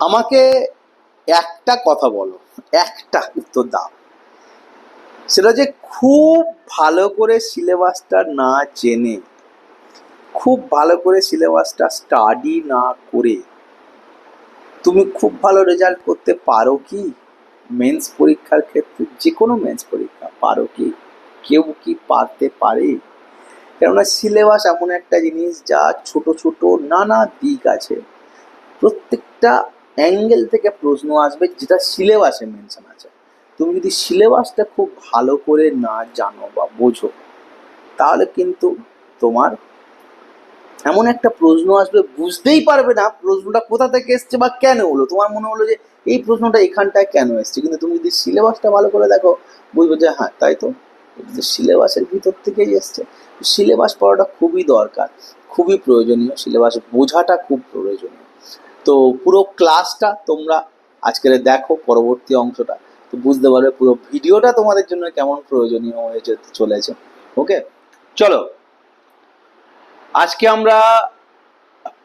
আমাকে একটা কথা বলো, একটা উত্তর দাও। সেটা যে খুব ভালো করে সিলেবাসটা না জেনে, খুব ভালো করে সিলেবাসটা স্টাডি না করে, তুমি খুব ভালো রেজাল্ট করতে পারো কি? মেন্স পরীক্ষার ক্ষেত্রে যে কোনো মেন্স পরীক্ষা পারো কি? কেউ কি পারতে পারে? কেননা সিলেবাস এমন একটা জিনিস যা ছোট ছোট নানা দিক আছে। প্রত্যেকটা অ্যাঙ্গেল থেকে প্রশ্ন আসবে যেটা সিলেবাসে মেনশন আছে। তুমি যদি সিলেবাসটা খুব ভালো করে না জানো বা বোঝো, তাহলে কিন্তু তোমার এমন একটা প্রশ্ন আসবে, বুঝতেই পারবে না প্রশ্নটা কোথা থেকে এসছে বা কেন হলো। তোমার মনে হলো যে এই প্রশ্নটা এখানটায় কেন এসছে? কিন্তু তুমি যদি সিলেবাসটা ভালো করে দেখো, বুঝবে যে হ্যাঁ তাই তো সিলেবাসের ভিতর থেকেই এসছে। সিলেবাস পড়াটা খুবই দরকার, খুবই প্রয়োজনীয়। সিলেবাস বোঝাটা খুব প্রয়োজনীয়। তো পুরো ক্লাসটা তোমরা আজকের দেখো পরবর্তী অংশটা। তো বুঝতে পারবে পুরো ভিডিওটা তোমাদের জন্য কেমন প্রয়োজনীয় হয়ে চলেছে। ওকে চলো। আজকে আমরা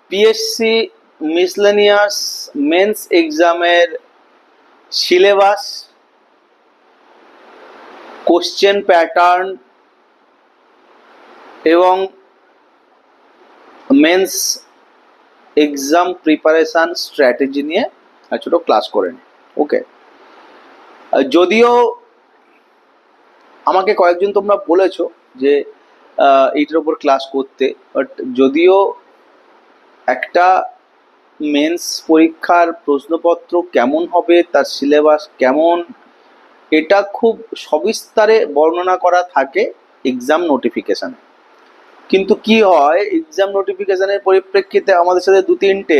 পিএসসি মিসলেনিয়াস মেন্স এক্সামের সিলেবাস কোশ্চেন প্যাটার্ন এবং মেন্স এক্সাম প্রিপারেশন স্ট্র্যাটেজি নিয়ে ছোটো ক্লাস করে নিই ওকে যদিও আমাকে কয়েকজন তোমরা বলেছ যে এইটার উপর ক্লাস করতে বাট যদিও একটা মেন্স পরীক্ষার প্রশ্নপত্র কেমন হবে, তার সিলেবাস কেমন, এটা খুব সবিস্তারে বর্ণনা করা থাকে এক্সাম নোটিফিকেশানে কিন্তু কি হয় এক্সাম নোটিফিকেশনের পরিপ্রেক্ষিতে আমাদের সাথে দু তিনটে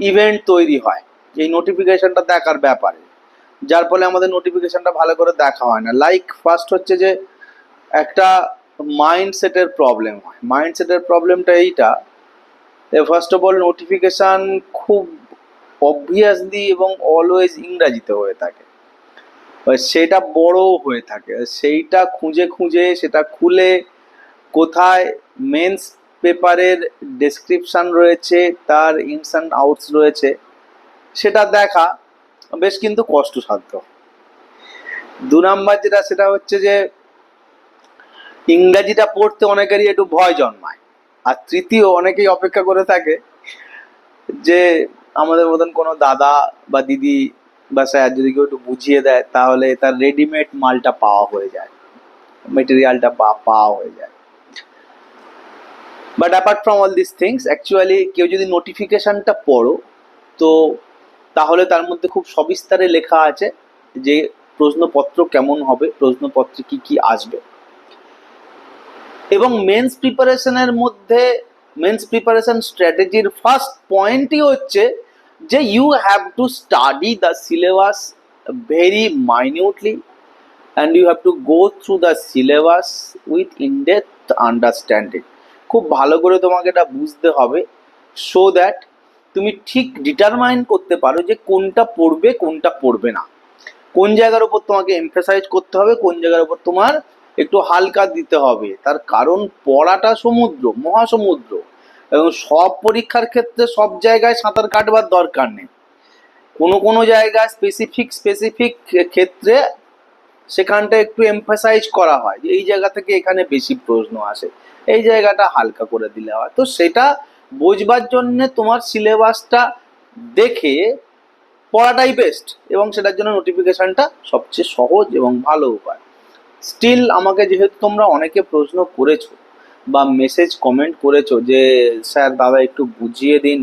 ইভেন্ট তৈরি হয়। এই নোটিফিকেশনটা দেখার ব্যাপারে। যার ফলে আমাদের নোটিফিকেশনটা ভালো করে দেখা হয় না। লাইক ফার্স্ট হচ্ছে যে, একটা মাইন্ডসেটের প্রবলেম হয়। মাইন্ডসেটের প্রবলেমটা এইটা ফার্স্ট অফ অল নোটিফিকেশান খুব অবভিয়াসলি এবং অলওয়েজ ইংরাজিতে হয়ে থাকে। সেটা বড় হয়ে থাকে। সেইটা খুঁজে খুঁজে, সেটা খুলে কোথায় মেন্স পেপারের ডেসক্রিপশন রয়েছে, তার ইনস অ্যান্ড আউটস রয়েছে, সেটা দেখা বেশ কিন্তু কষ্টসাধ্য। দু নাম্বার যেটা, সেটা হচ্ছে যে ইংরাজিটা পড়তে অনেকেরই একটু ভয় জন্মায়। আর তৃতীয়, অনেকেই অপেক্ষা করে থাকে যে আমাদের মতন কোনো দাদা বা দিদি বা স্যার যদি কেউ একটু বুঝিয়ে দেয়, তাহলে তার রেডিমেড মালটা পাওয়া হয়ে যায়, মেটেরিয়ালটা পাওয়া হয়ে যায়। But apart from all this things actually কেউ যদি নোটিফিকেশনটা পড়ো, তো তাহলে তার মধ্যে খুব সবিস্তারে লেখা আছে যে প্রশ্নপত্র কেমন হবে, প্রশ্নপত্রে কি কি আসবে। এবং মেন্স প্রিপারেশনের মধ্যে মেন্স প্রিপারেশন স্ট্র্যাটেজির ফার্স্ট পয়েন্টই হচ্ছে যে you have to study the syllabus very minutely and you have to go through the syllabus with in depth understanding খুব ভালো করে তোমাকে এটা বুঝতে হবে সো দ্যাট তুমি ঠিক ডিটারমাইন করতে পারো যে কোনটা পড়বে কোনটা পড়বে না। কোন জায়গার উপর তোমাকে এমফেসাইজ করতে হবে, কোন জায়গার উপর তোমার একটু হালকা দিতে হবে। তার কারণ পড়াটা সমুদ্র, মহাসমুদ্র। এবং সব পরীক্ষার ক্ষেত্রে সব জায়গায় সাঁতার কাটবার দরকার নেই। কোনো কোনো জায়গায় স্পেসিফিক স্পেসিফিক ক্ষেত্রে সেখানটা একটু এমফাসাইজ করা হয় যে এই জায়গা থেকে এখানে বেশি প্রশ্ন আসে। এই জায়গাটা হালকা করে দিলে হয়। তো সেটা বোঝবার জন্যে তোমার সিলেবাসটা দেখে পড়াটাই বেস্ট এবং সেটার জন্য নোটিফিকেশানটা সবচেয়ে সহজ এবং ভালো উপায়। স্টিল আমাকে যেহেতু তোমরা অনেকে প্রশ্ন করেছ বা মেসেজ কমেন্ট করেছ যে, স্যার, দাদা একটু বুঝিয়ে দিন।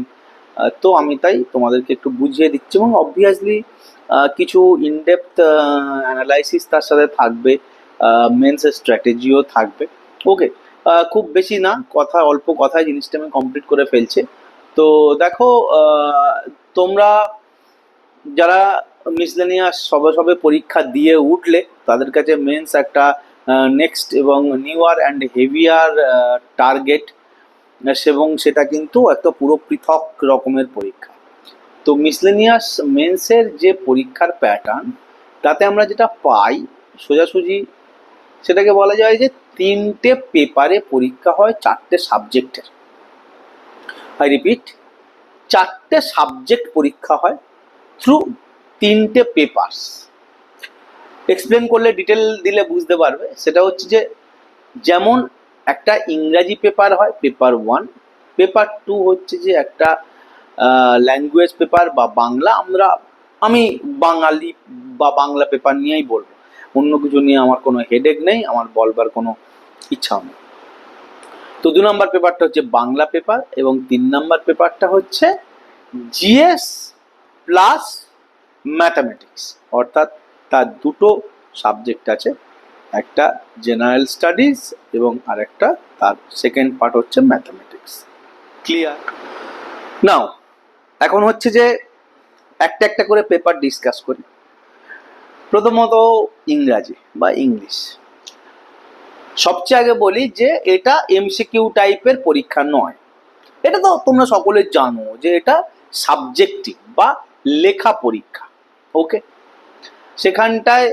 তো আমি তাই তোমাদেরকে একটু বুঝিয়ে দিচ্ছি এবং অবভিয়াসলি কিছু ইনডেপথ অ্যানালাইসিস তার সাথে থাকবে। মেন্স স্ট্র্যাটেজিও থাকবে। ওকে খুব বেশি না, কথা, অল্প কথায় জিনিসটা আমি কমপ্লিট করে ফেলছে। তো দেখো তোমরা যারা মিসলেনিয়াস সবে সবে পরীক্ষা দিয়ে উঠলে, তাদের কাছে মেন্স একটা নেক্সট এবং নিউয়ার অ্যান্ড হেভিয়ার টার্গেট এবং সেটা কিন্তু একটা পুরো পৃথক রকমের পরীক্ষা। তো মিসলেনিয়াস মেন্সের যে পরীক্ষার প্যাটার্ন তাতে আমরা যেটা পাই, সোজাসুজি সেটাকে বলা যায় যে তিনটে পেপারে পরীক্ষা হয় চারটে সাবজেক্টের। আই রিপিট চারটে সাবজেক্ট পরীক্ষা হয় থ্রু তিনটে পেপার্স এক্সপ্লেন করলে ডিটেল দিলে বুঝতে পারবে। সেটা হচ্ছে যে, যেমন একটা ইংরাজি পেপার হয় পেপার ওয়ান পেপার টু হচ্ছে যে একটা ল্যাঙ্গুয়েজ পেপার বা বাংলা। আমরা, আমি বাঙালি বা বাংলা পেপার নিয়েই বলব। অন্য কিছু নিয়ে আমার কোনো হেডেক নেই, আমার বলবার কোনো ইচ্ছাও নেই। তো দু নম্বর পেপারটা হচ্ছে বাংলা পেপার এবং তিন নম্বর পেপারটা হচ্ছে জিএস প্লাস ম্যাথামেটিক্স অর্থাৎ তার দুটো সাবজেক্ট আছে, একটা জেনারেল স্টাডিজ এবং আরেকটা তার সেকেন্ড পার্ট হচ্ছে ম্যাথামেটিক্স ক্লিয়ার নাও এখন হচ্ছে যে একটা একটা করে পেপার ডিসকাস করি। প্রথমত ইংরাজি বা ইংলিশ। সবচেয়ে আগে বলি যে এটা এমসিকিউ টাইপের পরীক্ষা নয়। এটা তো তোমরা সকলে জানো যে এটা সাবজেক্টিভ বা লেখা পরীক্ষা ওকে সেখানটায়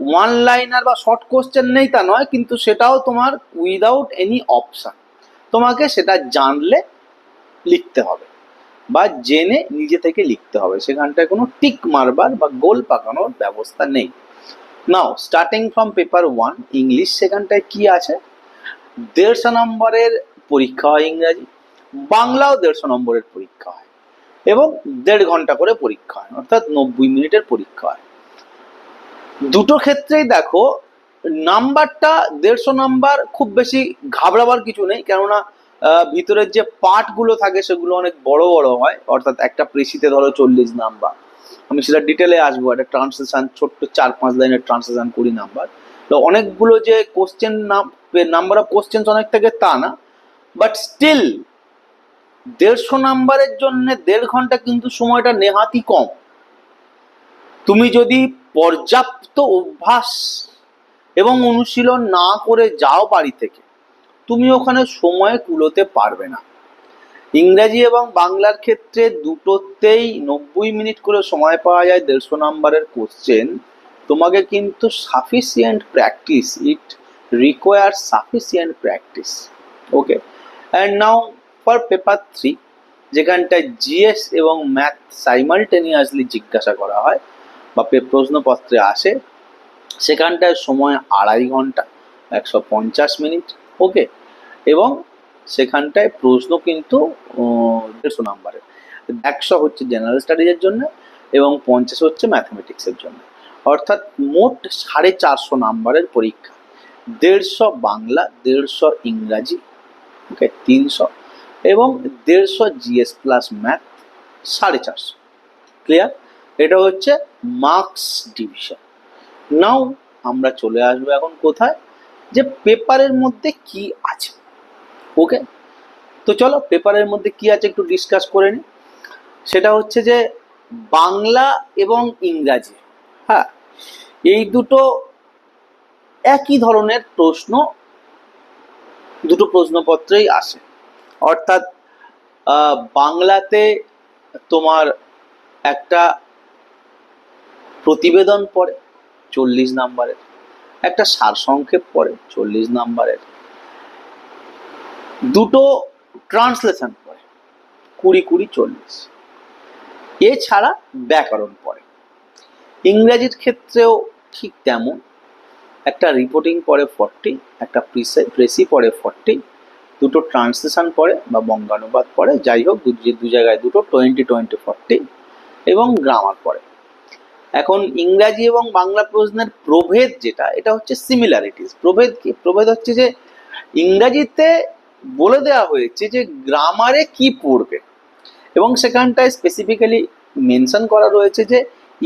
ওয়ান লাইনার বা শর্ট কোশ্চেন নেই তা নয়, কিন্তু সেটাও তোমার উইদাউট এনি অপশান তোমাকে সেটা জানলে লিখতে হবে। বা জেনে নিজে থেকে লিখতে হবে। সেখানটায় কোনো টিক মারবার বা গোল পাকানোর ব্যবস্থা নেই। Now starting from paper one English সেখানটায় কি আছে? দেড়শো নম্বরের পরীক্ষা হয় ইংরাজি, বাংলাও দেড়শো নম্বরের পরীক্ষা হয় এবং দেড় ঘণ্টা করে পরীক্ষা হয়, অর্থাৎ নব্বই মিনিটের পরীক্ষা হয়। দুটো ক্ষেত্রেই দেখো নাম্বারটা দেড়শো নাম্বার, খুব বেশি ঘাবড়াবার কিছু নেই, কেননা ভিতরের যে পার্টগুলো থাকে সেগুলো অনেক বড় বড় হয়। অর্থাৎ একটা প্রেসিতে ধরো চল্লিশ নাম্বার। আমি সেটা ডিটেলে আসব। একটা ট্রান্সলেশন ছোট্ট চার পাঁচ লাইনের ট্রান্সলেশন কুড়ি নাম্বার। তো অনেকগুলো যে কোশ্চেন নাম্বার অফ কোশ্চেন অনেক থাকে তা না। বাট স্টিল দেড়শো নাম্বারের জন্য দেড় ঘণ্টা কিন্তু সময়টা নেহাতি কম। তুমি যদি পর্যাপ্ত অভ্যাস এবং অনুশীলন না করে যাও বাড়ি থেকে তুমি ওখানে সময় কুলোতে পারবে না। ইংরাজি এবং বাংলার ক্ষেত্রে দুটোতেই নব্বই মিনিট করে সময় পাওয়া যায় দেড়শো নাম্বারের কোশ্চেন তোমাকে কিন্তু sufficient practice it require sufficient practice okay and now for paper three যেখানটায় জিএস এবং ম্যাথ সাইমালটেনিয়াসলি জিজ্ঞাসা করা হয় বা প্রশ্নপত্রে আসে, সেখানটায় সময় আড়াই ঘণ্টা, একশো পঞ্চাশ মিনিট। ওকে এবং সেখানটায় প্রশ্ন কিন্তু দেড়শো নাম্বারের। একশো হচ্ছে জেনারেল স্টাডিজের জন্য এবং পঞ্চাশ হচ্ছে ম্যাথমেটিক্সের জন্য। অর্থাৎ মোট সাড়ে চারশো নাম্বারের পরীক্ষা। দেড়শো বাংলা, দেড়শো ইংরাজি, ওকে, তিনশো এবং দেড়শো জিএস প্লাস ম্যাথ সাড়ে চারশো। ক্লিয়ার এটা হচ্ছে মার্কস ডিভিশন নাও আমরা চলে আসব এখন কোথায়? যে পেপারের মধ্যে কি আছে? ওকে তো চলো পেপারের মধ্যে কি আছে একটু ডিসকাস করে নিই সেটা হচ্ছে যে, বাংলা এবং ইংরাজি। হ্যাঁ এই দুটো একই ধরনের প্রশ্ন, দুটো প্রশ্নপত্রেই আসে। অর্থাৎ বাংলাতে তোমার একটা প্রতিবেদন পড়ে, চল্লিশ নাম্বারের। একটা সারসংক্ষেপ পড়ে, চল্লিশ নাম্বারের। দুটো ট্রান্সলেশন পড়ে কুড়ি কুড়ি চল্লিশ। এছাড়া ব্যাকরণ পড়ে। ইংরাজির ক্ষেত্রেও ঠিক তেমন। একটা রিপোর্টিং পড়ে ফর্টি একটা প্রেসি পড়ে ফর্টি দুটো ট্রান্সলেশন পড়ে বা বঙ্গানুবাদ পড়ে, যাই হোক, দু জায়গায় দুটো টোয়েন্টি টোয়েন্টি ফর্টি এবং গ্রামার পড়ে। এখন ইংরাজি এবং বাংলা প্রশ্নের প্রভেদ যেটা, এটা হচ্ছে সিমিলারিটিস প্রভেদ কি? প্রভেদ হচ্ছে যে ইংরাজিতে বলে দেওয়া হয়েছে যে গ্রামারে কি পড়বে। এবং সেখানটায় স্পেসিফিক্যালি মেনশন করা রয়েছে যে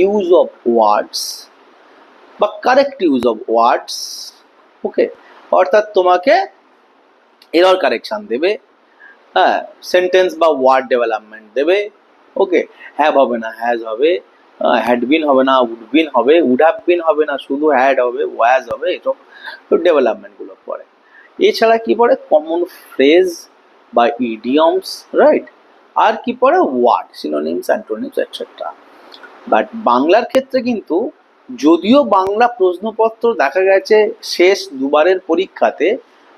ইউজ অফ ওয়ার্ডস বা correct use of words okay অর্থাৎ তোমাকে এরর কারেকশন দেবে হ্যাঁ সেন্টেন্স বা ওয়ার্ড ডেভেলপমেন্ট দেবে ওকে হ্যাভ হবে না হ্যাজ হবে হ্যাড বিন হবে না উড বিন হবে উড হ্যাভ বিন হবে না, শুধু হ্যাড হবে ওয়াজ হবে, এসব ডেভেলপমেন্টগুলো পড়ে এছাড়া কি পড়ে? কমন ফ্রেজ বা ইডিয়মস রাইট আর কি পড়ে? Word synonyms antonyms etcetera but বাংলার ক্ষেত্রে কিন্তু যদিও বাংলা প্রশ্নপত্র দেখা গেছে শেষ দুবারের পরীক্ষাতে,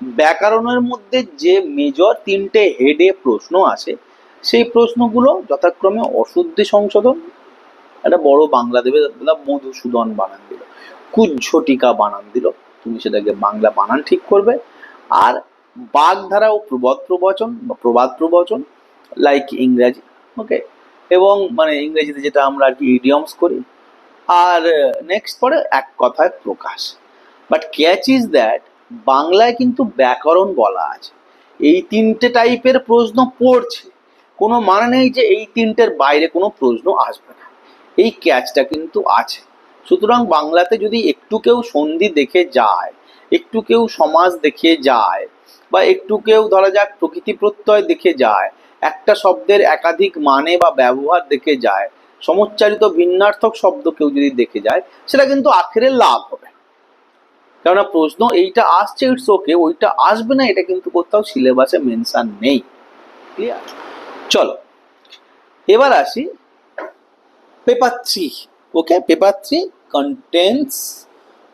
ব্যাকরণের মধ্যে যে মেজর তিনটে হেডে প্রশ্ন আছে সেই প্রশ্নগুলো যথাক্রমে অশুদ্ধি সংশোধন, একটা বড় বাংলা দেবে মধুসূদন বানান দিল, কুজ্ঝটিকা বানান দিল, তুমি সেটাকে বাংলা বানান ঠিক করবে। আর বাগধারা ও প্রবাদ প্রবচন বা প্রবাদ প্রবচন লাইক ইংরাজি ওকে এবং মানে ইংরেজিতে যেটা আমরা আর কি ইডিয়মস করি। আর নেক্সট পরে এক কথায় প্রকাশ। বাট ক্যাচ ইজ দ্যাট বাংলায় কিন্তু ব্যাকরণ বলা আছে। এই তিনটে টাইপের প্রশ্ন পড়ছে। কোনো মানে নেই যে এই তিনটের বাইরে কোনো প্রশ্ন আসবে না। এই ক্যাচটা কিন্তু আছে। সুতরাং বাংলাতে যদি একটু কেউ সন্ধি দেখে যায় একটু কেউ সমাজ দেখে যায় বা একটু কেউ ধরা যাক প্রকৃতি প্রত্যয় দেখে যায়, একটা শব্দের একাধিক মানে বা ব্যবহার দেখে যায়, সমুচ্চারিত ভিন্নার্থক শব্দ কেউ যদি দেখে যায়, সেটা কিন্তু আখেরে লাভ হবে। কেননা প্রশ্ন এইটা আসছে ইটস ওকে ওইটা আসবে না, এটা কিন্তু কোথাও সিলেবাসে মেনশন নেই। ক্লিয়ার চলো, এবার আসি paper three okay paper three contents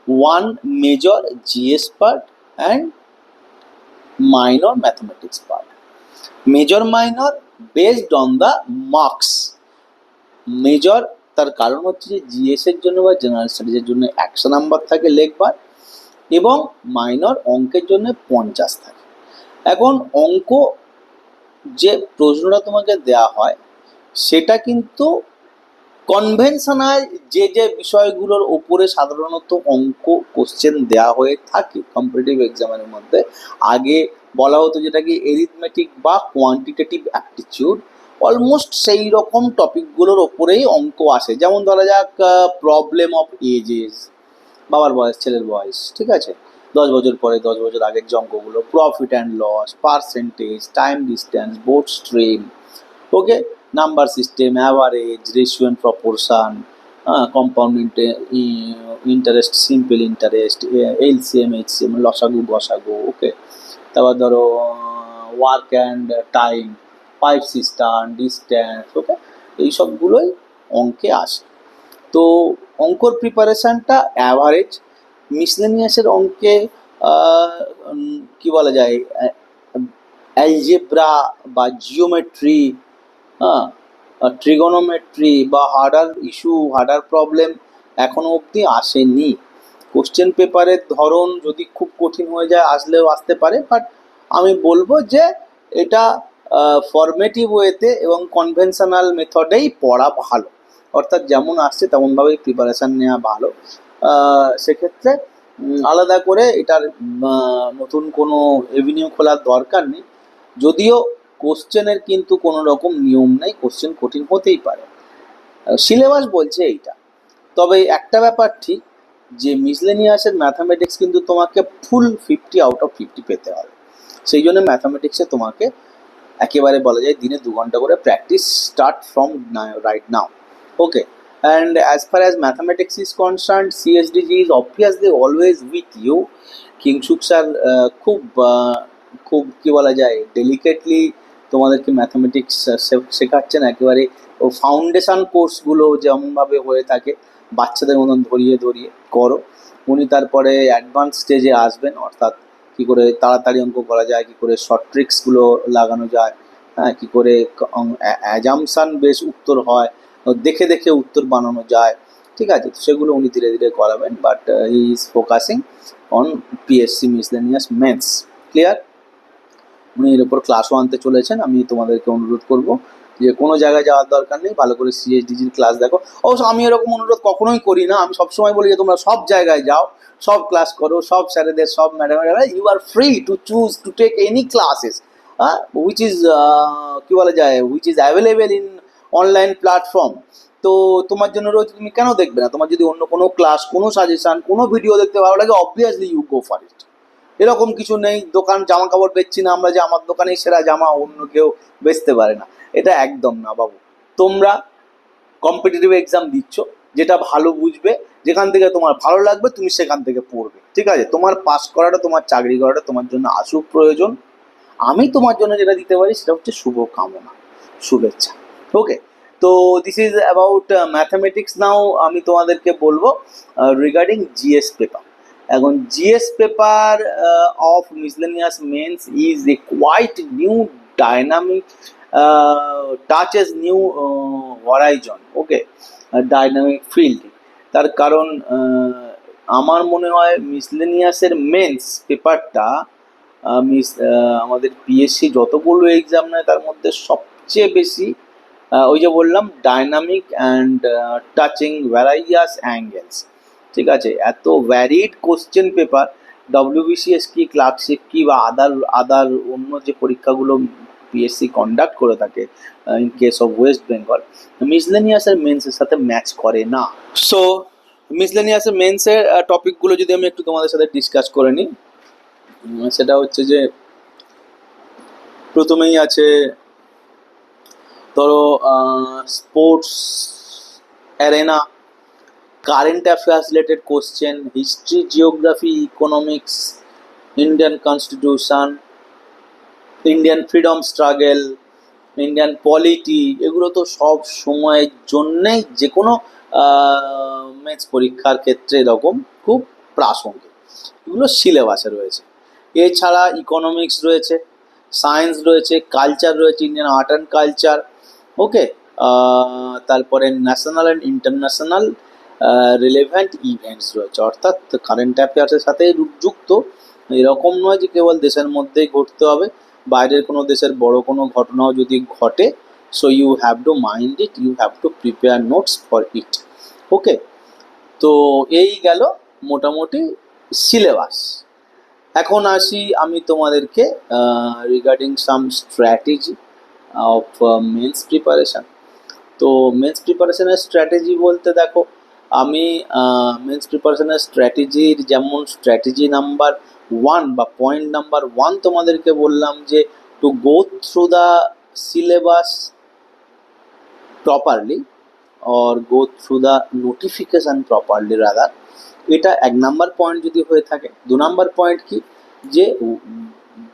one major GS part and minor mathematics part major minor based on the marks major তার কারণ হচ্ছে যে জিএস এর জন্য বা জেনারেল স্টাডিজের জন্য একশো নাম্বার থাকে লেখবার, এবং মাইনর অঙ্কের জন্য পঞ্চাশ থাকে। এখন অঙ্ক যে প্রশ্নটা তোমাকে দেওয়া হয়, সেটা কিন্তু কনভেনশনাল যে যে বিষয়গুলোর ওপরে সাধারণত অঙ্ক কোশ্চেন দেওয়া হয়ে থাকে কম্পিটিটিভ এক্সামের মধ্যে, আগে বলা হতো যেটাকে এরিথমেটিক বা কোয়ান্টিটেটিভ অ্যাপটিটিউড অলমোস্ট সেই রকম টপিকগুলোর ওপরেই অঙ্ক আসে। যেমন ধরা যাক প্রবলেম অফ এজেস বাবার বয়স, ছেলের বয়স, ঠিক আছে? দশ বছর পরে, দশ বছর আগের যে অঙ্কগুলো profit and loss percentage time distance boat stream okay number system average ratio and proportion compound interest simple interest LCM HCM লসাগু বসাগু ওকে তারপর ধরো work and time pipe system distance okay এই সবগুলোই অঙ্কে আসে। তো অঙ্কর প্রিপারেশানটা অ্যাভারেজ মিসলেনিয়াসের অঙ্কে আহ, কি বলা যায় অ্যালজেব্রা বা জিওমেট্রি হ্যাঁ ট্রিগোনোমেট্রি বা হার্ডার ইস্যু হার্ডার প্রবলেম এখনও অবধি আসেনি। কোশ্চেন পেপারের ধরন যদি খুব কঠিন হয়ে যায়, আসলেও আসতে পারে বাট আমি বলব যে এটা ফরমেটিভ ওয়েতে এবং কনভেনশনাল মেথডেই পড়া ভালো। অর্থাৎ যেমন আসছে, তেমনভাবেই প্রিপারেশান নেওয়া ভালো। সেক্ষেত্রে আলাদা করে এটার নতুন কোনো এভিনিউ খোলার দরকার নেই। যদিও কোশ্চেনের কিন্তু কোনো রকম নিয়ম নেই কোশ্চেন কঠিন হতেই পারে। সিলেবাস বলছে এইটা। তবে একটা ব্যাপার ঠিক যে মিসলেনিয়াসের ম্যাথামেটিক্স কিন্তু তোমাকে full fifty out of fifty পেতে হবে। সেই জন্য ম্যাথামেটিক্সে তোমাকে একেবারে বলা যায় দিনে দু ঘণ্টা করে practice start from right now okay and as far as mathematics is concern CSDG is obviously always with you Kingshuk sir খুব আহ, খুব কি বলা যায় ডেলিকেটলি তোমাদেরকে ম্যাথামেটিক্স শেখাচ্ছেন। একেবারে ও ফাউন্ডেশন কোর্সগুলো যেমনভাবে হয়ে থাকে, বাচ্চাদের মতন ধরিয়ে ধরিয়ে করো। উনি তারপরে অ্যাডভান্স স্টেজে আসবেন, অর্থাৎ কী করে তাড়াতাড়ি অঙ্ক করা যায়, কী করে শর্ট ট্রিক্সগুলো লাগানো যায় হ্যাঁ কী করে অ্যাজামশান বেশ উত্তর হয়, দেখে দেখে উত্তর বানানো যায়, ঠিক আছে? তো সেগুলো উনি ধীরে ধীরে করাবেন but he is focusing on PSC miscellaneous mains clear উনি এর উপর ক্লাসও আনতে চলেছেন, আমি তোমাদেরকে অনুরোধ করব যে কোনো জায়গায় যাওয়ার দরকার নেই, ভালো করে সিএসডিজির ক্লাস দেখো। অবশ্য আমি এরকম অনুরোধ কখনোই করি না, আমি সবসময় বলি যে তোমরা সব জায়গায় যাও, সব ক্লাস করো, সব স্যারেদের সব ম্যাডামেরা you are free to choose to take any classes হ্যাঁ? উইচ ইজ কী বলা যায় which is available in online platform তো তোমার জন্য রয়েছে, তুমি কেন দেখবে না? তোমার যদি অন্য কোনো ক্লাস কোনো সাজেশন কোনো ভিডিও দেখতে ভালো লাগে obviously you go for it এরকম কিছু নেই, দোকান জামা কাপড় বেচছি না আমরা যে আমার দোকানেই সেরা জামা, অন্য কেউ বেচতে পারে না। এটা একদম না বাবু। তোমরা কম্পিটিটিভ এক্সাম দিচ্ছ, যেটা ভালো বুঝবে, যেখান থেকে তোমার ভালো লাগবে, তুমি সেখান থেকে পড়বে। ঠিক আছে? তোমার পাস করাটা, তোমার চাকরি করাটা তোমার জন্য আসুক প্রয়োজন। আমি তোমার জন্য যেটা দিতে পারি, সেটা হচ্ছে শুভ কামনা শুভেচ্ছা। ওকে তো this is about mathematics now আমি তোমাদেরকে বলব রিগার্ডিং জিএস পেপার এখন GS paper of miscellaneous mains is a quite new dynamic touches new horizon okay dynamic field তার কারণ আমার মনে হয় মিসলেনিয়াসের মেন্স পেপারটা মিস আমাদের পিএসসি যতগুলো এক্সাম নেয় তার মধ্যে সবচেয়ে বেশি ওই যে বললাম dynamic and touching various angles ঠিক আছে? এত ভ্যারিড কোশ্চেন পেপার ডব্লিউবিসিএস কি ক্লার্কশিপ কি বা আদার আদার অন্য যে পরীক্ষাগুলো পিএসসি কন্ডাক্ট করে থাকে in case of West Bengal মিসলেনিয়াসের মেন্সের সাথে ম্যাচ করে না। সো মিসলেনিয়াসের মেন্সের টপিকগুলো যদি আমি একটু তোমাদের সাথে ডিসকাস করে নিই সেটা হচ্ছে যে, প্রথমেই আছে, ধরো sports arena current affairs related question history geography economics Indian constitution Indian freedom struggle Indian polity এগুলো তো সব সময়ের জন্যেই যে কোনো ম্যাথস পরীক্ষার ক্ষেত্রে এরকম খুব প্রাসঙ্গিক। এগুলো সিলেবাসে রয়েছে। এছাড়া ইকোনমিক্স রয়েছে সায়েন্স রয়েছে কালচার রয়েছে Indian art and culture okay তারপরে national and international relevant events রয়েছে। অর্থাৎ কারেন্ট অ্যাফেয়ার্সের সাথে যুক্ত। এরকম নয় যে কেবল দেশের মধ্যেই ঘটতে হবে, বাইরের কোনো দেশের বড় কোনো ঘটনাও যদি ঘটে so you have to mind it you have to prepare notes for it okay তো এই গেল মোটামুটি সিলেবাস এখন আসি আমি তোমাদেরকে regarding some strategy of mains preparation তো মেন্স প্রিপারেশানের স্ট্র্যাটেজি বলতে দেখো আমি মেন্স প্রিপারেশনের স্ট্র্যাটেজির যেমন স্ট্র্যাটেজি নাম্বার ওয়ান বা পয়েন্ট নাম্বার ওয়ান তোমাদেরকে বললাম যে to go through the syllabus properly or go through the notification properly rather এটা এক নাম্বার পয়েন্ট যদি হয়ে থাকে, দু নাম্বার পয়েন্ট কি? যে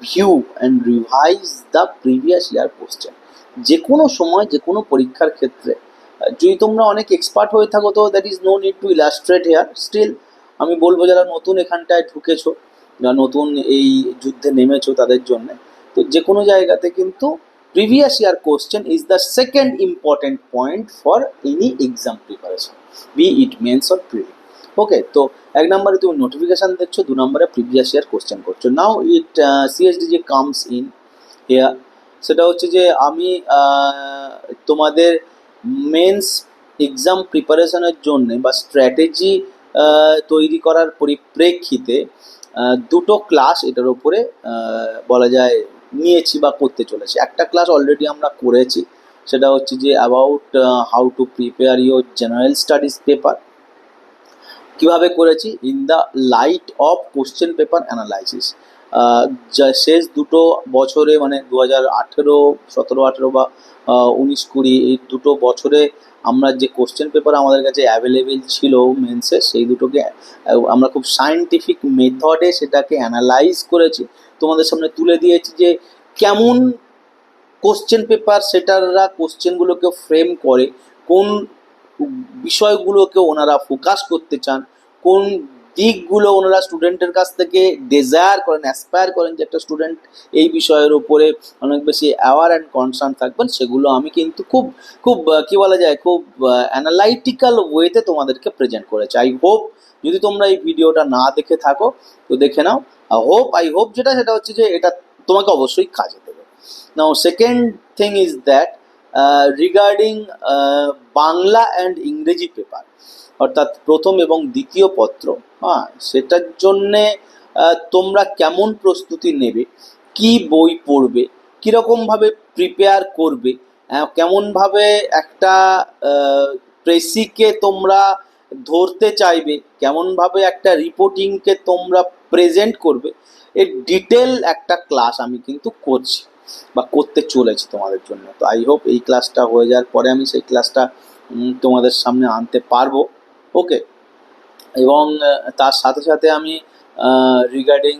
view and revise the previous year question যে কোনো সময় যে কোনো পরীক্ষার ক্ষেত্রে যদি তোমরা অনেক এক্সপার্ট হয়ে থাকো, তো that is no need to illustrate here still আমি বলব যারা নতুন এখানটায় ঢুকেছো, যারা নতুন এই যুদ্ধে নেমেছো তাদের জন্য, তো যে কোনো জায়গাতে কিন্তু previous year question is the second important point for any exam preparation be it mains or prelim okay তো এক নম্বরে তুমি নোটিফিকেশান দেখছ, দু নম্বরে প্রিভিয়াস ইয়ার কোশ্চেন করছ। নাও ইট সিএসডি যে কামস ইন হেয়ার সেটা হচ্ছে যে আমি তোমাদের মেন্স এক্সাম প্রিপারেশনের জন্য বা স্ট্র্যাটেজি তৈরি করার পরিপ্রেক্ষিতে দুটো ক্লাস এটার উপরে বলা যায় নিয়েছি বা করতে চলেছি। একটা ক্লাস অলরেডি আমরা করেছি, সেটা হচ্ছে যে about how to prepare your general studies paper কীভাবে করেছি? In the light of question paper analysis শেষ দুটো বছরে মানে দু হাজার আঠেরো, সতেরো, আঠেরো বা উনিশ, কুড়ি, এই দুটো বছরে আমরা যে কোশ্চেন পেপার আমাদের কাছে অ্যাভেলেবেল ছিল মেন্সে সেই দুটোকে আমরা খুব সায়েন্টিফিক মেথডে সেটাকে অ্যানালাইজ করেছি। তোমাদের সামনে তুলে দিয়েছি যে কেমন কোশ্চেন পেপার সেটাররা কোশ্চেনগুলোকে ফ্রেম করে, কোন বিষয়গুলোকে ওনারা ফোকাস করতে চান, কোন দিকগুলো ওনারা স্টুডেন্টের কাছ থেকে ডিজায়ার করেন অ্যাসপায়ার করেন যে একটা স্টুডেন্ট এই বিষয়ের উপরে অনেক বেশি অ্যাওয়ার অ্যান্ড কনসার্ন থাকবেন। সেগুলো আমি কিন্তু খুব খুব কি বলা যায়, খুব অ্যানালাইটিক্যাল ওয়েতে তোমাদেরকে প্রেজেন্ট করেছি। আই হোপ যদি তোমরা এই ভিডিওটা না দেখে থাকো, তো দেখে নাও। হোপ আই হোপ যেটা, সেটা হচ্ছে যে এটা তোমাকে অবশ্যই কাজে দেবে। Now second thing is that regarding Bangla and ইংরেজি পেপার অর্থাৎ প্রথম এবং দ্বিতীয় পত্র হ্যাঁ সেটার জন্যে তোমরা কেমন প্রস্তুতি নেবে, কি বই পড়বে, কীরকমভাবে প্রিপেয়ার করবে কেমনভাবে একটা প্রেসিকে তোমরা ধরতে চাইবে, কেমনভাবে একটা রিপোর্টিংকে তোমরা প্রেজেন্ট করবে, এর ডিটেল একটা ক্লাস আমি কিন্তু করছি। বা করতে চলেছি তোমাদের জন্য। তো আই হোপ এই ক্লাসটা হয়ে যাওয়ার পরে আমি সেই ক্লাসটা তোমাদের সামনে আনতে পারব। ওকে এবং তার সাথে সাথে আমি regarding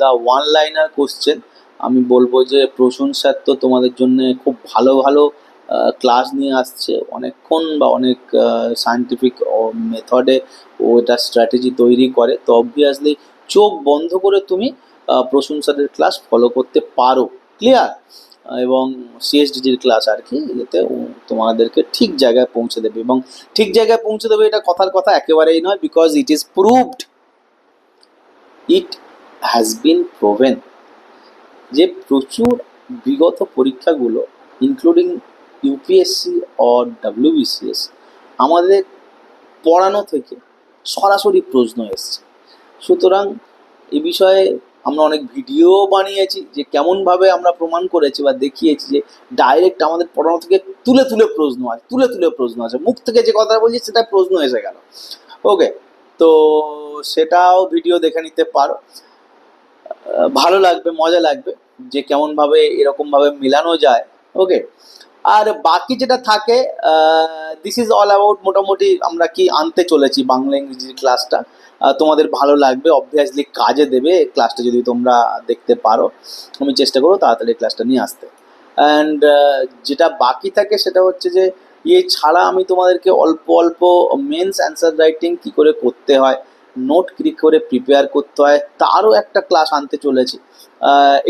the one liner question আমি বলব যে প্রসূন স্যার তো তোমাদের জন্য খুব ভালো ভালো ক্লাস নিয়ে আসছে। অনেকক্ষণ বা অনেক সায়েন্টিফিক মেথডে ও এটা স্ট্র্যাটেজি তৈরি করে। তো অবভিয়াসলি চোখ বন্ধ করে তুমি প্রসূন স্যারের ক্লাস ফলো করতে পারো। ক্লিয়ার এবং সিএসডিজির ক্লাস আর কি, এতে তোমাদেরকে ঠিক জায়গায় পৌঁছে দেবে। এবং ঠিক জায়গায় পৌঁছে দেবে এটা কথার কথা একেবারেই নয় because it is proved it has been proven যে প্রচুর বিগত পরীক্ষাগুলো ইনক্লুডিং ইউপিএসসি অর ডাব্লিউবিসিএস আমাদের পড়ানো থেকে সরাসরি প্রশ্ন এসছে। সুতরাং এ বিষয়ে আমরা অনেক ভিডিও বানিয়েছি যে কেমনভাবে আমরা প্রমাণ করেছি বা দেখিয়েছি যে ডাইরেক্ট আমাদের পড়ানো থেকে তুলে তুলে প্রশ্ন আছে, তুলে তুলে প্রশ্ন আছে। মুখ থেকে যে কথা বলছি সেটা প্রশ্ন এসে গেল। ওকে তো সেটাও ভিডিও দেখে নিতে পারো। ভালো লাগবে, মজা লাগবে যে কেমনভাবে এরকমভাবে মেলানো যায়। ওকে আর বাকি যেটা থাকে দিস ইজ অল অ্যাবাউট মোটামুটি আমরা কি আনতে চলেছি বাংলা ইংরেজি ক্লাসটা তোমাদের ভালো লাগবে অবভিয়াসলি কাজে দেবে ক্লাসটা যদি তোমরা দেখতে পারো। আমি চেষ্টা করব তাড়াতাড়ি ক্লাসটা নিয়ে আসতে। অ্যান্ড যেটা বাকি থাকে সেটা হচ্ছে যে ইয়ে ছাড়া আমি তোমাদেরকে অল্প অল্প মেন্স অ্যান্সার রাইটিং কী করে করতে হয় নোট কী করে প্রিপেয়ার করতে হয়। তারও একটা ক্লাস আনতে চলেছি।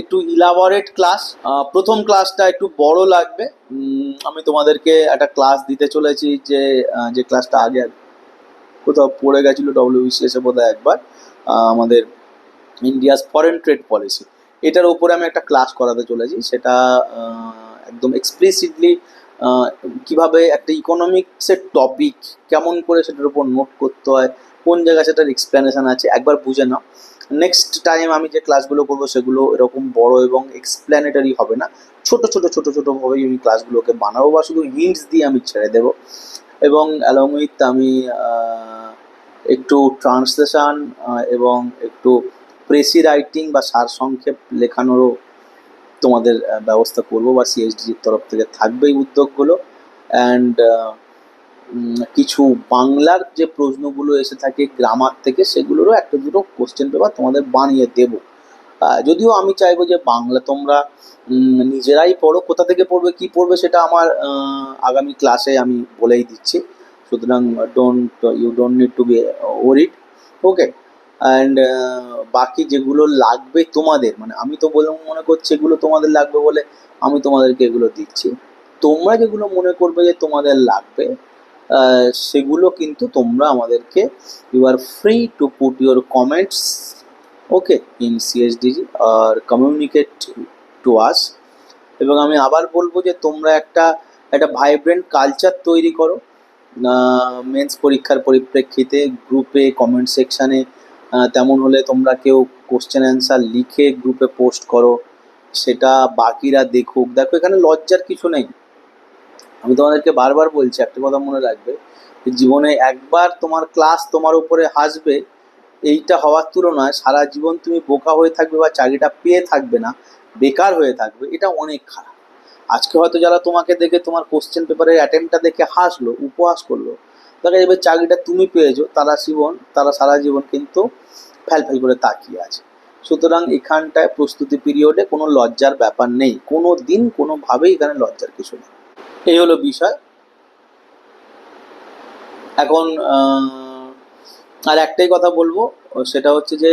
একটু ইলাবরেট ক্লাস প্রথম ক্লাসটা একটু বড় লাগবে। আমি তোমাদেরকে একটা ক্লাস দিতে চলেছি যে যে ক্লাসটা আগে কোথাও পড়ে গেছিল ডব্লিউবিসিএস এ বোধহয় একবার। আমাদের ইন্ডিয়াস ফরেন ট্রেড পলিসি এটার উপরে আমি একটা ক্লাস করাতে চলেছি। সেটা একদম এক্সপ্লিসিটলি কীভাবে একটা ইকোনমিক্সের টপিক কেমন করে সেটার উপর নোট করতে হয়। কোন জায়গায় সেটার এক্সপ্লেনেশন আছে, একবার বুঝে নাও। নেক্সট টাইম আমি যে ক্লাসগুলো করব সেগুলো এরকম বড় এবং এক্সপ্ল্যানেটারি হবে না। ছোট ছোট ছোট ছোটোভাবেই আমি ক্লাসগুলোকে বানাবো বা শুধু হিন্টস দিয়ে আমি ছেড়ে দেবো। এবং অ্যালং উইথ আমি একটু ট্রান্সলেশন এবং একটু প্রেসি রাইটিং বা সারসংক্ষেপ লেখানোরও তোমাদের ব্যবস্থা করব বা সিএসডির তরফ থেকে থাকবে এই উদ্যোগগুলো। অ্যান্ড কিছু বাংলার যে প্রশ্নগুলো এসে থাকে গ্রামার থেকে, সেগুলোরও একটা দুটো কোশ্চেন পেপার তোমাদের বানিয়ে দেবো। যদিও আমি চাইব যে বাংলা তোমরা নিজেরাই পড়ো, কোথা থেকে পড়বে, কি পড়বে সেটা আমার আগামী ক্লাসে আমি বলেই দিচ্ছি। সুতরাং don't you don't need to be worried okay and বাকি যেগুলো লাগবে তোমাদের মানে আমি তো বলে মনে করছি এগুলো তোমাদের লাগবে বলে আমি তোমাদেরকে এগুলো দিচ্ছি। তোমরা যেগুলো মনে করবে যে তোমাদের লাগবে সেগুলো কিন্তু তোমরা আমাদেরকে you are free to put your comments okay in CSDG R communicate to us এবং আমি আবার বলব যে তোমরা একটা একটা ভাইব্রেন্ট কালচার তৈরি করো। মেন্স পরীক্ষার পরিপ্রেক্ষিতে গ্রুপে কমেন্ট সেকশানে তেমন হলে তোমরা কেউ কোশ্চেন অ্যান্সার লিখে গ্রুপে পোস্ট করো। সেটা বাকিরা দেখুক। দেখো, এখানে লজ্জার কিছু নেই। আমি তোমাদেরকে বারবার বলছি, একটা কথা মনে রাখবে জীবনে একবার তোমার ক্লাস তোমার উপরে হাসবে, এইটা হওয়ার তুলনায় সারা জীবন তুমি বোকা হয়ে থাকবে বা চাকরিটা পেয়ে থাকবে না, বেকার হয়ে থাকবে, এটা অনেক খারাপ। আজকে হয়তো যারা তোমাকে দেখে, তোমার কোশ্চেন পেপারের অ্যাটেম্পটা দেখে হাসলো, উপহাস করল দেখা যাবে চাকরিটা তুমি পেয়েছ, তারা জীবন, তারা সারা জীবন কিন্তু ফ্যাল ফ্যাল করে তাকিয়ে আছে। সুতরাং এখানটায় প্রস্তুতি পিরিয়ডে কোনো লজ্জার ব্যাপার নেই, কোনো দিন কোনোভাবেই এখানে লজ্জার কিছু নেই। এই হলো বিষয়। এখন আর একটাই কথা বলব, সেটা হচ্ছে যে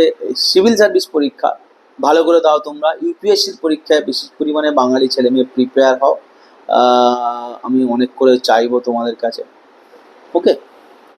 সিভিল সার্ভিস পরীক্ষা, ভালো করে দাও তোমরা। ইউপিএসসির পরীক্ষায় বিশেষ পরিমাণে বাঙালি ছেলে মেয়ে প্রিপেয়ার হও। আমি অনেক করে চাইব তোমাদের কাছে। ওকে